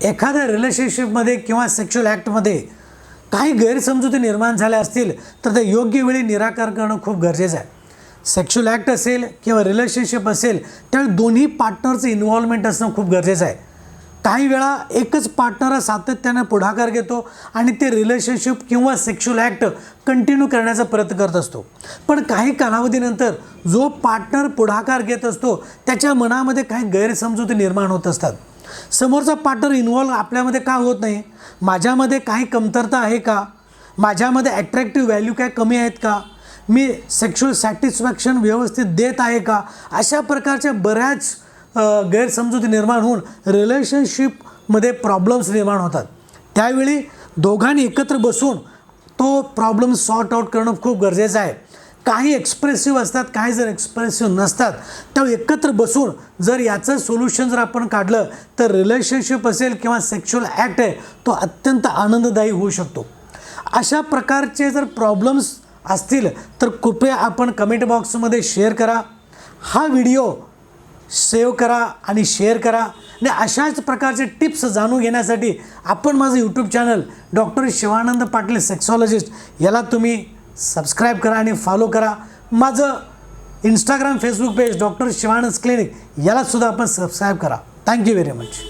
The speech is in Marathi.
एखाद्या रिलेशनशिपमध्ये किंवा सेक्शुअल ॲक्टमध्ये काही गैरसमजुती निर्माण झाल्या असतील तर ते योग्य वेळी निराकार करणं खूप गरजेचं आहे. सेक्शुअल ॲक्ट असेल किंवा रिलेशनशिप असेल त्यावेळी दोन्ही पार्टनरचं इन्व्हॉल्वमेंट असणं खूप गरजेचं आहे. काही वेळा एकच पार्टनर सातत्यानं पुढाकार घेतो आणि ते रिलेशनशिप किंवा सेक्शुअल ॲक्ट कंटिन्यू करण्याचा प्रयत्न करत असतो. पण काही कालावधीनंतर जो पार्टनर पुढाकार घेत असतो त्याच्या मनामध्ये काही गैरसमजुती निर्माण होत असतात. समोरचा पार्टनर इन्व्हॉल्व आपल्यामध्ये का होत नाही? माझ्यामध्ये काही कमतरता आहे का? माझ्यामध्ये ॲट्रॅक्टिव्ह व्हॅल्यू काय कमी आहेत का? मी सेक्शुअल सॅटिस्फॅक्शन व्यवस्थित देत आहे का? अशा प्रकारच्या बऱ्याच गैरसमजुती निर्माण होऊन रिलेशनशिपमध्ये प्रॉब्लेम्स निर्माण होतात. त्यावेळी दोघांनी एकत्र बसून तो प्रॉब्लेम सॉर्ट आऊट करणं खूप गरजेचं आहे. काही एक्सप्रेसिव्ह असतात काही जर एक्सप्रेसिव्ह नसतात त्यावेळी एकत्र बसून जर याचं सोल्युशन जर आपण काढलं तर रिलेशनशिप असेल किंवा सेक्शुअल ॲक्ट आहे तो अत्यंत आनंददायी होऊ शकतो. अशा प्रकारचे जर प्रॉब्लेम्स असतील तर कृपया आपण कमेंट बॉक्समध्ये शेअर करा. हा व्हिडिओ सेव्ह करा आणि शेअर करा. आणि अशाच प्रकारचे टिप्स जाणून घेण्यासाठी आपण माझं YouTube channel doctor Shivanand Patil sexologist याला तुम्ही सबस्क्राईब करा आणि फॉलो करा. माझं Instagram Facebook page doctor Shivanand clinic यालासुद्धा आपण सबस्क्राईब करा. Thank you very much